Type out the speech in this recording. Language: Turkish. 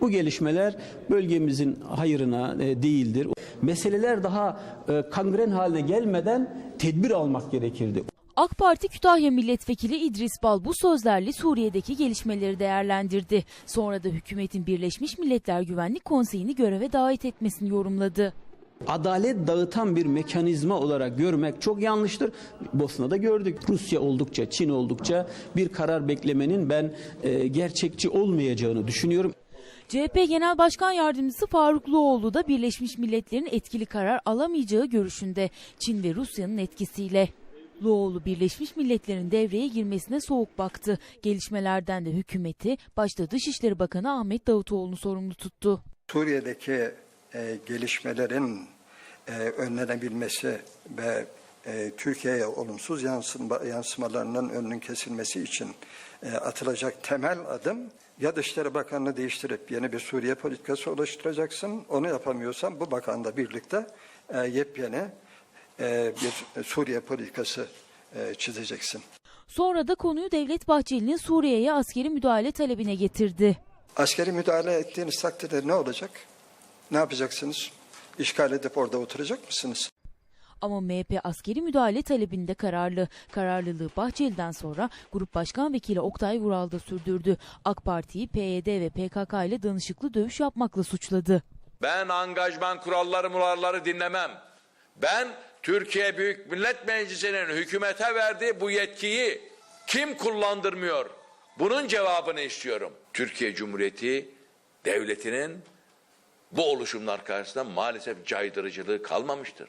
Bu gelişmeler bölgemizin hayırına e, değildir. Meseleler daha e, kangren haline gelmeden tedbir almak gerekirdi. AK Parti Kütahya Milletvekili İdris Bal bu sözlerle Suriye'deki gelişmeleri değerlendirdi. Sonra da hükümetin Birleşmiş Milletler Güvenlik Konseyi'ni göreve davet etmesini yorumladı. adalet dağıtan bir mekanizma olarak görmek çok yanlıştır. Bosna'da gördük. Rusya oldukça, Çin oldukça bir karar beklemenin ben e, gerçekçi olmayacağını düşünüyorum. CHP Genel Başkan Yardımcısı Farukluoğlu da Birleşmiş Milletler'in etkili karar alamayacağı görüşünde Çin ve Rusya'nın etkisiyle. Luoğlu Birleşmiş Milletler'in devreye girmesine soğuk baktı. Gelişmelerden de hükümeti başta Dışişleri Bakanı Ahmet Davutoğlu'nu sorumlu tuttu. Suriye'deki e, gelişmelerin e, önlenebilmesi ve e, Türkiye'ye olumsuz yansıma, yansımalarının önünün kesilmesi için e, atılacak temel adım ya Dışişleri Bakanı'nı değiştirip yeni bir Suriye politikası oluşturacaksın. Onu yapamıyorsan bu bakanla birlikte e, yepyeni e, bir Suriye politikası e, çizeceksin. Sonra da konuyu Devlet Bahçeli'nin Suriye'ye askeri müdahale talebine getirdi. Askeri müdahale ettiğiniz takdirde ne olacak? Ne yapacaksınız? İşgal edip orada oturacak mısınız? Ama MHP askeri müdahale talebinde kararlı. Kararlılığı Bahçeli'den sonra Grup Başkan Vekili Oktay Vural da sürdürdü. AK Parti'yi PYD ve PKK ile danışıklı dövüş yapmakla suçladı. Ben angajman kuralları muralları dinlemem. Ben Türkiye Büyük Millet Meclisi'nin hükümete verdiği bu yetkiyi kim kullandırmıyor? Bunun cevabını istiyorum. Türkiye Cumhuriyeti devletinin bu oluşumlar karşısında maalesef caydırıcılığı kalmamıştır.